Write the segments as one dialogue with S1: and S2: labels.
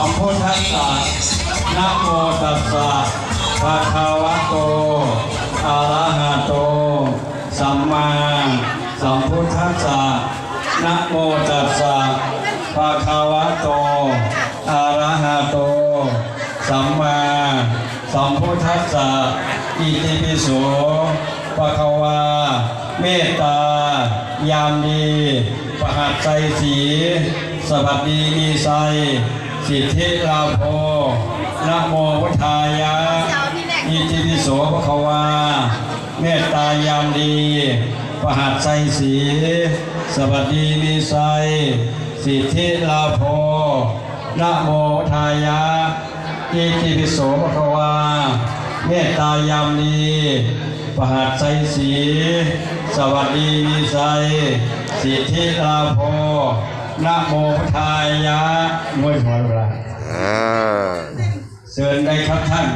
S1: สัมพุทธสสะนะโมตัสสะภะคะวะโตอะระหะโต สัมมาสัมพุทธสสะนะโมตัสสะภะคะวะโตอะระหะโต สัมมาสัมพุทธสสะอิติปิโสปะคะวา เมตตายามดี ประหัดใจสีสวัสดีมีไซ สิทธิลาโพนะโมพุทธายะอิจิปิโสภควา เมตตายามดีปหัสไสสีสวัสดีมีไสสิทธิลาโพนะโมทายะอิจิปิโสภควา เมตตายามดีปหัสไสสีสวัสดีมีไสสิทธิลาโพ นะโมพทายะงวยหอยเวลาเชิญได้ครับท่าน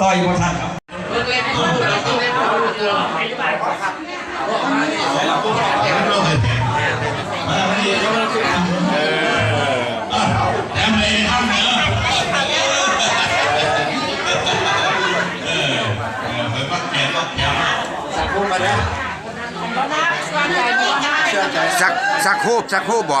S1: ต่อยพรท่านครับ
S2: สักโคบสักโคบบ่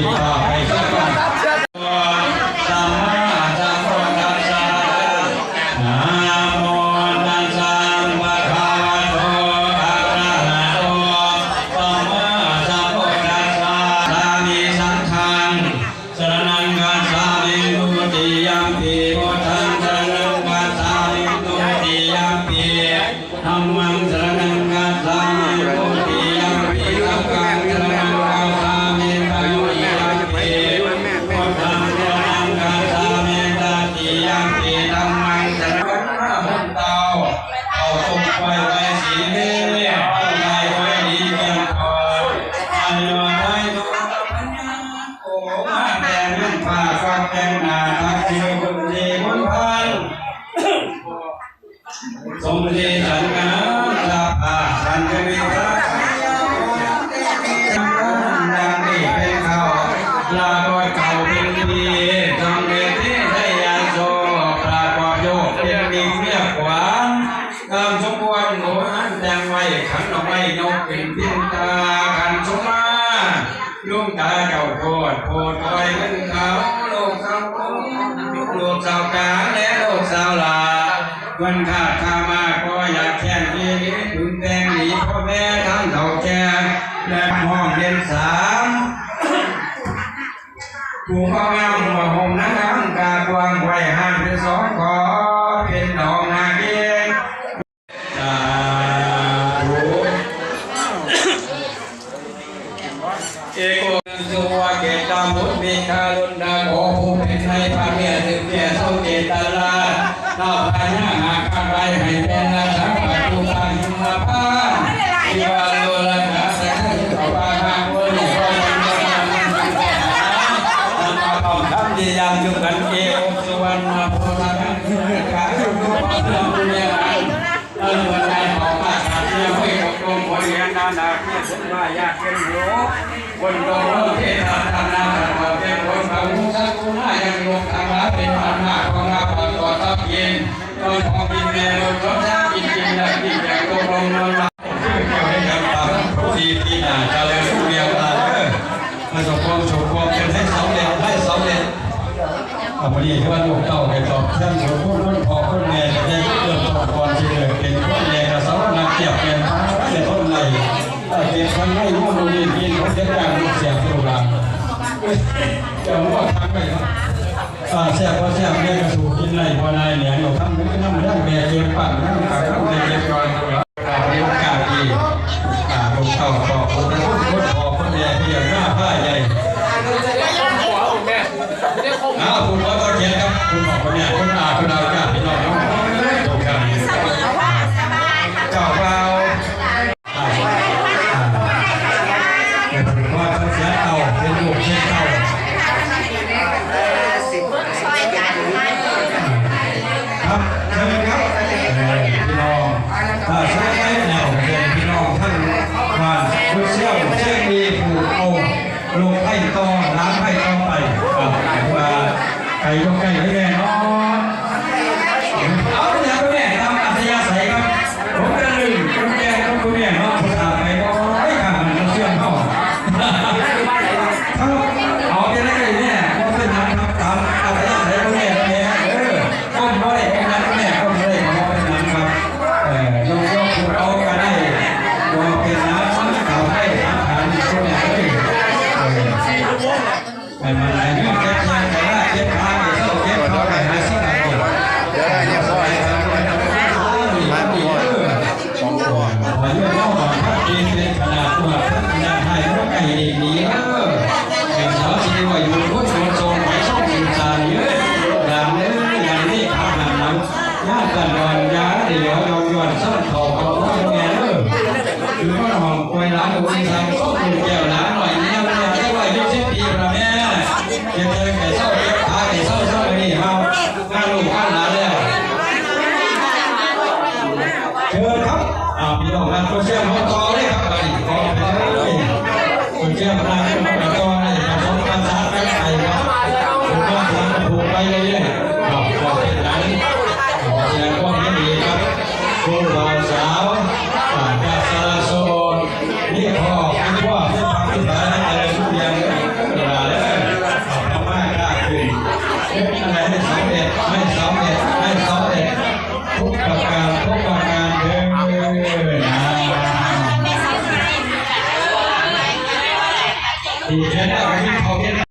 S3: いいなあ。 มาแดงนั่งมาฟังแดงนาทักเทว
S1: คนดีคนพันสมดีสันกันลาภาสันจะมีรักลาบอยเก่าเป็นดีทำเด
S3: ที่ได้าโซ
S1: ลาบอโยกเนีเรียกวานเติมสมค
S2: วหนูอั
S1: นแดงไว้ขันด
S3: อกไม้
S2: นก
S1: เป็นเพียง ลุงตาเจ้าโทษโพดคอยขึ้นเขาโลกเขาโค้โลกสาวกาและโลกสาวลาวันข้าข้ามาก็อยากแข่งดีนี้ถึงแดงหนีพ่อแม่ทา เอโกสุวะเกตามุตติคาลุนดาโกภูเป็นในพระเมียถึงแก่สุเกตลานาพญาหาคาไรให้เป็นนาสังปัจจุบันหิมาพานอิวาโลละกาสังขวาหาวุลิโกมันยามันมันมันทำดียังจุกันเอวสุวรรณโพธานังคือกาจุกุปัตตะปุญญาเออวันใดของข้าขาดเนื้อไม่ตกลงบริเวณ นานาเพื่อสุนายากเป็นโยคนโตเทนาธนาธรรมเป็นคนบางมุสักุณายังลงทางลับเป็นพันหาของเราปต่อทับยินโดยของบินเมลรถ อาพอดีที่ว่าลูกเต้าไปตอบท่านผู้คนรุ่นพ่อคนแม่จะได้เริ่มต้นก่อนที่เกิดเป็นคนแม่กระสาวนักเกี่ยวเป็นพระเป็นต้นไหลถ้าเป็นคนให้รู้ดูดีกินเขาจะได้ลูกเสียงลูกหลานจะว่าทำไปครับอ่าแซ่บว่าแซ่บแม่กระสูกินไหลพอนายเหนียอยู่ทำไม่น้ำได้แม่เก็บปั่นน้ำขายน้ำแม่เก็บก่อนเราเรียกกาดีอ่าลูกเต้า ไผ่ต่อร้านไผ่ต่อไปครับว่าใครยกใครไว้แน่ ไพี่น้องนะตัวเชื่อมของต่อเลยครับไปขอไปเลยตัวเชื่อมนะ